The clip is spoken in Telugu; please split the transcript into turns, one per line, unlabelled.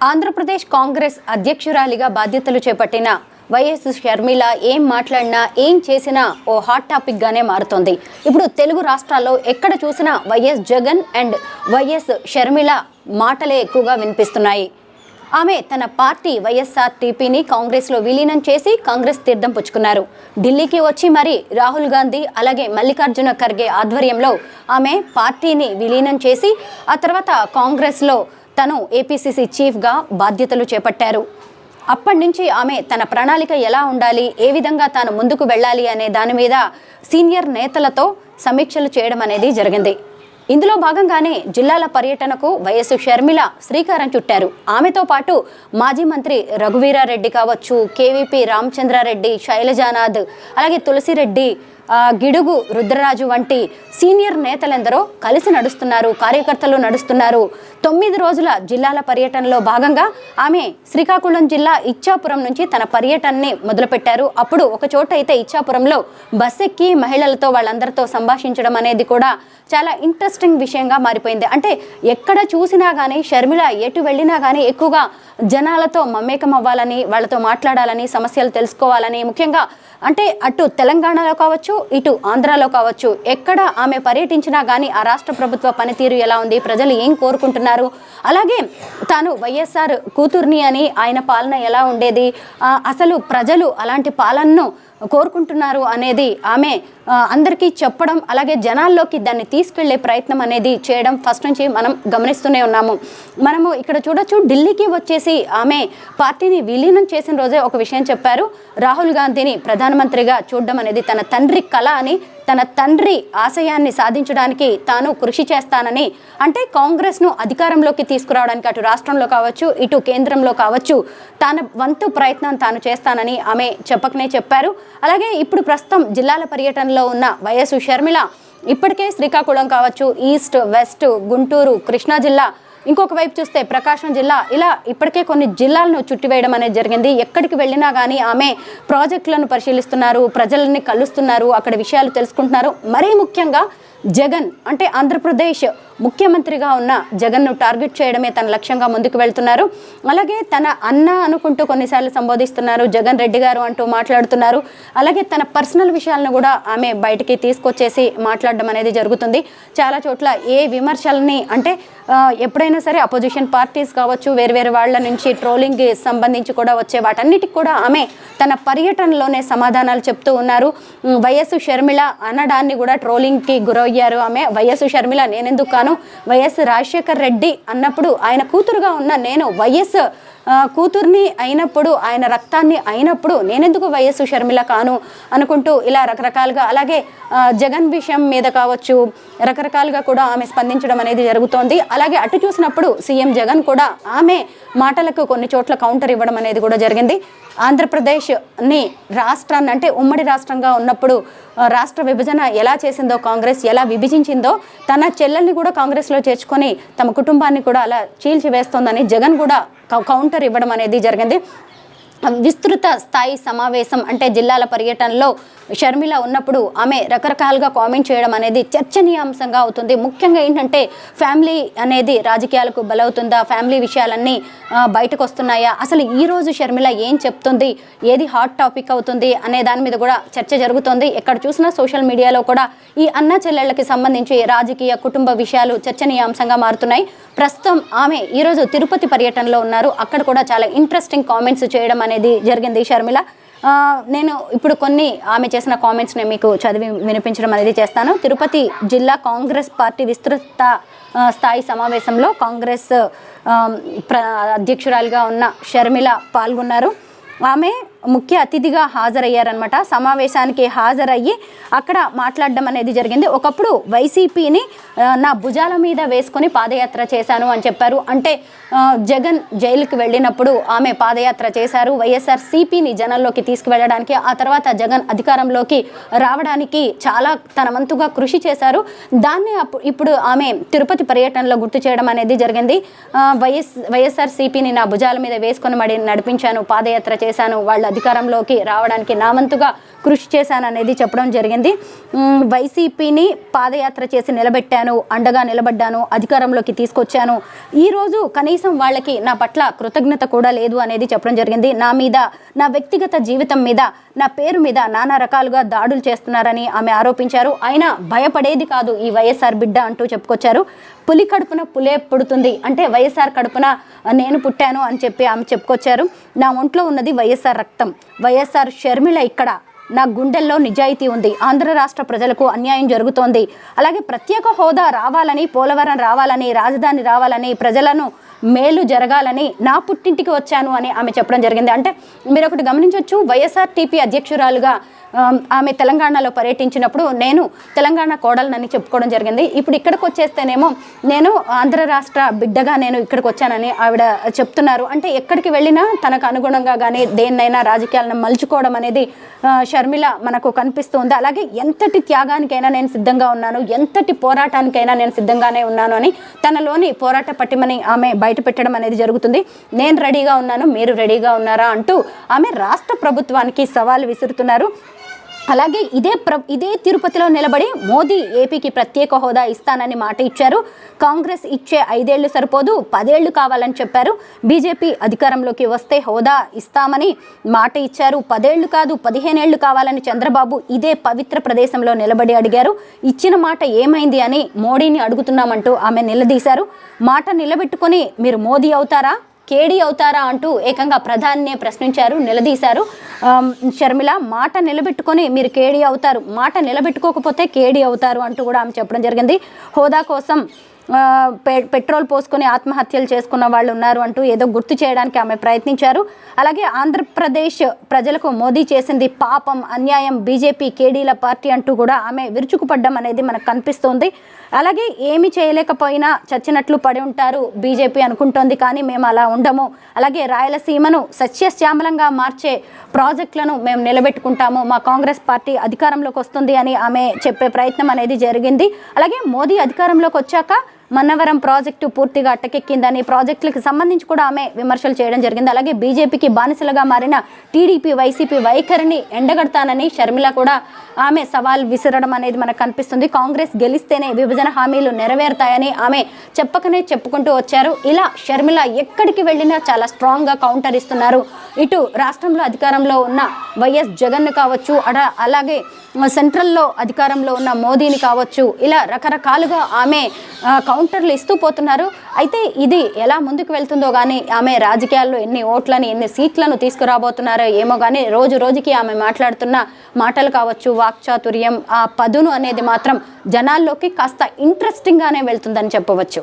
ఆంధ్రప్రదేశ్ కాంగ్రెస్ అధ్యక్షురాలిగా బాధ్యతలు చేపట్టిన వైఎస్ షర్మిల ఏం మాట్లాడినా ఏం చేసినా ఓ హాట్ టాపిక్గానే మారుతుంది మారుతోంది. ఇప్పుడు తెలుగు రాష్ట్రాల్లో ఎక్కడ చూసినా YS Jagan and YS Sharmila మాటలే ఎక్కువగా వినిపిస్తున్నాయి. ఆమె తన పార్టీ వైఎస్ఆర్ టీపీని కాంగ్రెస్లో విలీనం చేసి కాంగ్రెస్ తీర్థం పుచ్చుకున్నారు. ఢిల్లీకి వచ్చి మరి రాహుల్ గాంధీ అలాగే మల్లికార్జున ఖర్గే ఆధ్వర్యంలో ఆమె పార్టీని విలీనం చేసి ఆ తర్వాత కాంగ్రెస్లో తను ఏపీసీసీ చీఫ్గా బాధ్యతలు చేపట్టారు. అప్పటి నుంచి ఆమె తన ప్రణాళిక ఎలా ఉండాలి ఏ విధంగా తాను ముందుకు వెళ్ళాలి అనే దాని మీద సీనియర్ నేతలతో సమీక్షలు చేయడం అనేది జరిగింది. ఇందులో భాగంగానే జిల్లాల పర్యటనకు వైఎస్ షర్మిల శ్రీకారం చుట్టారు. ఆమెతో పాటు మాజీ మంత్రి రఘువీరారెడ్డి కావచ్చు కేవీపీ రామచంద్రారెడ్డి శైలజానాథ్ అలాగే తులసిరెడ్డి గిడుగు రుద్రరాజు వంటి సీనియర్ నేతలెందరో కలిసి నడుస్తున్నారు కార్యకర్తలు నడుస్తున్నారు. తొమ్మిది రోజుల జిల్లాల పర్యటనలో భాగంగా ఆమె శ్రీకాకుళం జిల్లా ఇచ్చాపురం నుంచి తన పర్యటనని మొదలుపెట్టారు. అప్పుడు ఒక చోట అయితే ఇచ్చాపురంలో బస్ ఎక్కి మహిళలతో వాళ్ళందరితో సంభాషించడం అనేది కూడా చాలా ఇంట్రెస్టింగ్ విషయంగా మారిపోయింది. అంటే ఎక్కడ చూసినా కానీ షర్మిల ఎటు వెళ్ళినా కానీ ఎక్కువగా జనాలతో మమేకం అవ్వాలని వాళ్ళతో మాట్లాడాలని సమస్యలు తెలుసుకోవాలని ముఖ్యంగా అంటే అటు తెలంగాణలో కావచ్చు ఇటు ఆంధ్రాలో కావచ్చు. ఎక్కడ ఆమె పర్యటించినా కానీ ఆ రాష్ట్ర ప్రభుత్వ పనితీరు ఎలా ఉంది? ప్రజలు ఏం కోరుకుంటున్నారు? అలాగే తాను వైఎస్ఆర్ కూతుర్ని అని ఆయన పాలన ఎలా ఉండేది? అసలు ప్రజలు అలాంటి పాలనను కోరుకుంటున్నారు అనేది ఆమె అందరికీ చెప్పడం అలాగే జనాల్లోకి దాన్ని తీసుకెళ్ళే ప్రయత్నం అనేది చేయడం ఫస్ట్ నుంచి మనం గమనిస్తూనే ఉన్నాము. మనము ఇక్కడ చూడొచ్చు ఢిల్లీకి వచ్చేసి ఆమె పార్టీని విలీనం చేసిన రోజే ఒక విషయం చెప్పారు. రాహుల్ గాంధీని ప్రధానమంత్రిగా చూడడం అనేది తన తండ్రి కళ అని తన తండ్రి ఆశయాన్ని సాధించడానికి తాను కృషి చేస్తానని అంటే కాంగ్రెస్ను అధికారంలోకి తీసుకురావడానికి అటు రాష్ట్రంలో కావచ్చు ఇటు కేంద్రంలో కావచ్చు తన వంతు ప్రయత్నం తాను చేస్తానని ఆమె చెప్పకనే చెప్పారు. అలాగే ఇప్పుడు ప్రస్తుతం జిల్లాల పర్యటనలో ఉన్న వైఎస్ షర్మిల ఇప్పటికే శ్రీకాకుళం కావచ్చు ఈస్ట్ వెస్ట్ గుంటూరు కృష్ణా జిల్లా ఇంకొక వైపు చూస్తే ప్రకాశం జిల్లా ఇలా ఇప్పటికే కొన్ని జిల్లాలను చుట్టివేయడం అనేది జరిగింది. ఎక్కడికి వెళ్ళినా కానీ ఆమె ప్రాజెక్టులను పరిశీలిస్తున్నారు ప్రజలని కలుస్తున్నారు అక్కడ విషయాలు తెలుసుకుంటున్నారు. మరీ ముఖ్యంగా జగన్ అంటే ఆంధ్రప్రదేశ్ ముఖ్యమంత్రిగా ఉన్న జగన్ను టార్గెట్ చేయడమే తన లక్ష్యంగా ముందుకు వెళ్తున్నారు. అలాగే తన అన్న అనుకుంటూ కొన్నిసార్లు సంబోధిస్తున్నారు. జగన్ రెడ్డి గారు అంటూ మాట్లాడుతున్నారు. అలాగే తన పర్సనల్ విషయాలను కూడా ఆమె బయటికి తీసుకొచ్చేసి మాట్లాడడం అనేది జరుగుతుంది. చాలా చోట్ల ఏ విమర్శల్ని అంటే ఎప్పుడైనా సరే అపోజిషన్ పార్టీస్ కావచ్చు వేరువేరు వాళ్ళ నుంచి ట్రోలింగ్ సంబంధించి కూడా వచ్చే వాటన్నిటికి కూడా ఆమె తన పర్యటనలోనే సమాధానాలు చెప్తూ ఉన్నారు. వైఎస్ షర్మిల అనడాన్ని కూడా ట్రోలింగ్కి అయ్యారు ఆమె వైఎస్ షర్మిల నేనెందుకు కాను? వైఎస్ రాజశేఖర్ రెడ్డి అన్నప్పుడు ఆయన కూతురుగా ఉన్న నేను వైఎస్ కూతుర్ని అయినప్పుడు ఆయన రక్తాన్ని అయినప్పుడు నేనెందుకు వైఎస్ షర్మిల కాను అనుకుంటూ ఇలా రకరకాలుగా అలాగే జగన్ విషయం మీద కావచ్చు రకరకాలుగా కూడా ఆమె స్పందించడం అనేది జరుగుతోంది. అలాగే అటు చూసినప్పుడు సీఎం జగన్ కూడా ఆమె మాటలకు కొన్ని చోట్ల కౌంటర్ ఇవ్వడం అనేది కూడా జరిగింది. ఆంధ్రప్రదేశ్ని రాష్ట్రాన్ని అంటే ఉమ్మడి రాష్ట్రంగా ఉన్నప్పుడు రాష్ట్ర విభజన ఎలా చేసిందో కాంగ్రెస్ ఎలా విభజించిందో తన చెల్లెల్ని కూడా కాంగ్రెస్లో చేర్చుకొని తమ కుటుంబాన్ని కూడా అలా చీల్చివేస్తోందని జగన్ కూడా కౌ- కౌంటర్ ఇవ్వడం అనేది జరిగింది. విస్తృత స్థాయి సమావేశం అంటే జిల్లాల పర్యటనలో షర్మిల ఉన్నప్పుడు ఆమె రకరకాలుగా కామెంట్ చేయడం అనేది చర్చనీయాంశంగా అవుతుంది. ముఖ్యంగా ఏంటంటే ఫ్యామిలీ అనేది రాజకీయాలకు బలవుతుందా? ఫ్యామిలీ విషయాలన్నీ బయటకు వస్తున్నాయా అసలు ఈరోజు షర్మిల ఏం చెప్తుంది? ఏది హాట్ టాపిక్ అవుతుంది? అనే దాని మీద కూడా చర్చ జరుగుతుంది. ఎక్కడ చూసినా సోషల్ మీడియాలో కూడా ఈ అన్న చెల్లెళ్ళకి సంబంధించి రాజకీయ కుటుంబ విషయాలు చర్చనీయాంశంగా మారుతున్నాయి. ప్రస్తుతం ఆమె ఈరోజు తిరుపతి పర్యటనలో ఉన్నారు. అక్కడ కూడా చాలా ఇంట్రెస్టింగ్ కామెంట్స్ చేయడం అనేది జరిగింది షర్మిల. నేను ఇప్పుడు కొన్ని ఆమె చేసిన కామెంట్స్ నేను మీకు చదివి వినిపించడం అనేది చేస్తాను. తిరుపతి జిల్లా కాంగ్రెస్ పార్టీ విస్తృత స్థాయి సమావేశంలో కాంగ్రెస్ ప్ర అధ్యక్షురాలుగా ఉన్న షర్మిల పాల్గొన్నారు. ఆమె ముఖ్య అతిథిగా హాజరయ్యారనమాట సమావేశానికి హాజరయ్యి అక్కడ మాట్లాడడం అనేది జరిగింది. ఒకప్పుడు వైసీపీని నా భుజాల మీద వేసుకొని పాదయాత్ర చేశాను అని చెప్పారు. అంటే జగన్ జైలుకి వెళ్ళినప్పుడు ఆమె పాదయాత్ర చేశారు. వైఎస్ఆర్ సిపిని జనంలోకి తీసుకువెళ్ళడానికి ఆ తర్వాత జగన్ అధికారంలోకి రావడానికి చాలా తన వంతుగా కృషి చేశారు. దాన్ని అప్పుడు ఇప్పుడు ఆమె తిరుపతి పర్యటనలో గుర్తు చేయడం అనేది జరిగింది. వైఎస్ వైఎస్ఆర్ సిపిని నా భుజాల మీద వేసుకొని మడి నడిపించాను పాదయాత్ర చేశాను వాళ్ళ అధికారంలోకి రావడానికి నా వంతుగా కృషి చేశాననేది చెప్పడం జరిగింది. వైసీపీని పాదయాత్ర చేసి నిలబెట్టాను అండగా నిలబడ్డాను అధికారంలోకి తీసుకొచ్చాను. ఈరోజు కనీసం వాళ్ళకి నా పట్ల కృతజ్ఞత కూడా లేదు అనేది చెప్పడం జరిగింది. నా మీద నా వ్యక్తిగత జీవితం మీద నా పేరు మీద నానా రకాలుగా దాడులు చేస్తున్నారని ఆమె ఆరోపించారు. అయినా భయపడేది కాదు ఈ వైఎస్ఆర్ బిడ్డ అంటూ చెప్పుకొచ్చారు. పులి కడుపున పులే పుడుతుంది. అంటే వైఎస్ఆర్ కడుపున నేను పుట్టాను అని చెప్పి ఆమె చెప్పుకొచ్చారు. నా ఒంట్లో ఉన్నది వైఎస్ఆర్ రక్తం. వైఎస్ఆర్ షర్మిల ఇక్కడ. నా గుండెల్లో నిజాయితీ ఉంది. ఆంధ్ర రాష్ట్ర ప్రజలకు అన్యాయం జరుగుతోంది. అలాగే ప్రత్యేక హోదా రావాలని పోలవరం రావాలని రాజధాని రావాలని ప్రజలను మేలు జరగాలని నా పుట్టింటికి వచ్చాను అని ఆమె చెప్పడం జరిగింది. అంటే మీరు ఒకటి గమనించవచ్చు వైఎస్ఆర్టీపీ అధ్యక్షురాలుగా ఆమె తెలంగాణలో పర్యటించినప్పుడు నేను తెలంగాణ కోడలనని చెప్పుకోవడం జరిగింది. ఇప్పుడు ఇక్కడికి వచ్చేస్తేనేమో నేను ఆంధ్ర రాష్ట్ర బిడ్డగా నేను ఇక్కడికి వచ్చానని ఆవిడ చెప్తున్నారు. అంటే ఎక్కడికి వెళ్ళినా తనకు అనుగుణంగా కానీ దేన్నైనా రాజకీయాలను మలుచుకోవడం అనేది షర్మిల మనకు కనిపిస్తుంది. అలాగే ఎంతటి త్యాగానికైనా నేను సిద్ధంగా ఉన్నాను ఎంతటి పోరాటానికైనా నేను సిద్ధంగానే ఉన్నాను అని తనలోని పోరాట పట్టిమని ఆమె బయట పెట్టడం అనేది జరుగుతుంది. నేను రెడీగా ఉన్నాను మీరు రెడీగా ఉన్నారా అంటూ ఆమె రాష్ట్ర ప్రభుత్వానికి సవాల్ విసురుతున్నారు. అలాగే ఇదే ప్ర ఇదే తిరుపతిలో నిలబడి మోదీ ఏపీకి ప్రత్యేక హోదా ఇస్తానని మాట ఇచ్చారు. కాంగ్రెస్ ఇచ్చే ఐదేళ్ళు సరిపోదు పదేళ్ళు కావాలని చెప్పారు. బీజేపీ అధికారంలోకి వస్తే హోదా ఇస్తామని మాట ఇచ్చారు. పదేళ్ళు కాదు పదిహేనేళ్ళు కావాలని చంద్రబాబు ఇదే పవిత్ర ప్రదేశంలో నిలబడి అడిగారు. ఇచ్చిన మాట ఏమైంది అని మోడీని అడుగుతున్నామంటూ ఆమె నిలదీశారు. మాట నిలబెట్టుకొని మీరు మోదీ అవుతారా? కేడీ అవుతారా అంటూ ఏకంగా ప్రధానినే ప్రశ్నించారు నిలదీశారు. షర్మిల మాట నిలబెట్టుకొని మీరు కేడీ అవుతారు మాట నిలబెట్టుకోకపోతే కేడీ అవుతారు అంటూ కూడా ఆమె చెప్పడం జరిగింది. హోదా కోసం పె- పెట్రోల్ పోసుకొని ఆత్మహత్యలు చేసుకున్న వాళ్ళు ఉన్నారు అంటూ ఏదో గుర్తు చేయడానికి ఆమె ప్రయత్నించారు. అలాగే ఆంధ్రప్రదేశ్ ప్రజలకు మోదీ చేసింది పాపం అన్యాయం బీజేపీ కేడీల పార్టీ అంటూ కూడా ఆమె విరుచుకుపడ్డం అనేది మనకు కనిపిస్తోంది. అలాగే ఏమి చేయలేకపోయినా చచ్చినట్లు పడి ఉంటారు బీజేపీ అనుకుంటోంది కానీ మేము అలా ఉండము. అలాగే రాయలసీమను సస్యశ్యామలంగా మార్చే ప్రాజెక్టులను మేము నిలబెట్టుకుంటాము. మా కాంగ్రెస్ పార్టీ అధికారంలోకి వస్తుంది అని ఆమె చెప్పే ప్రయత్నం అనేది జరిగింది. అలాగే మోదీ అధికారంలోకి వచ్చాక మన్నవరం ప్రాజెక్టు పూర్తిగా అట్టకెక్కిందని ప్రాజెక్టులకు సంబంధించి కూడా ఆమె విమర్శలు చేయడం జరిగింది. అలాగే బీజేపీకి బానిసలుగా మారిన టీడీపీ వైసీపీ వైఖరిని ఎండగడతానని షర్మిల కూడా ఆమె సవాల్ విసరడం అనేది మనకు కనిపిస్తుంది. కాంగ్రెస్ గెలిస్తేనే విభజన హామీలు నెరవేరుతాయని ఆమె చెప్పకనే చెప్పుకుంటూ వచ్చారు. ఇలా షర్మిల ఎక్కడికి వెళ్ళినా చాలా స్ట్రాంగ్గా కౌంటర్ ఇస్తున్నారు. ఇటు రాష్ట్రంలో అధికారంలో ఉన్న వైఎస్ జగన్ కావచ్చు అడ అలాగే సెంట్రల్లో అధికారంలో ఉన్న మోదీని కావచ్చు ఇలా రకరకాలుగా ఆమె కౌంటర్లు ఇస్తూ పోతున్నారు. అయితే ఇది ఎలా ముందుకు వెళ్తుందో కానీ ఆమె రాజకీయాల్లో ఎన్ని ఓట్లని ఎన్ని సీట్లను తీసుకురాబోతున్నారో ఏమో కానీ రోజు రోజుకి ఆమె మాట్లాడుతున్న మాటలు కావచ్చు వాక్చాతుర్యం ఆ పదును అనేది మాత్రం జనాల్లోకి కాస్త ఇంట్రెస్టింగ్గానే వెళ్తుందని చెప్పవచ్చు.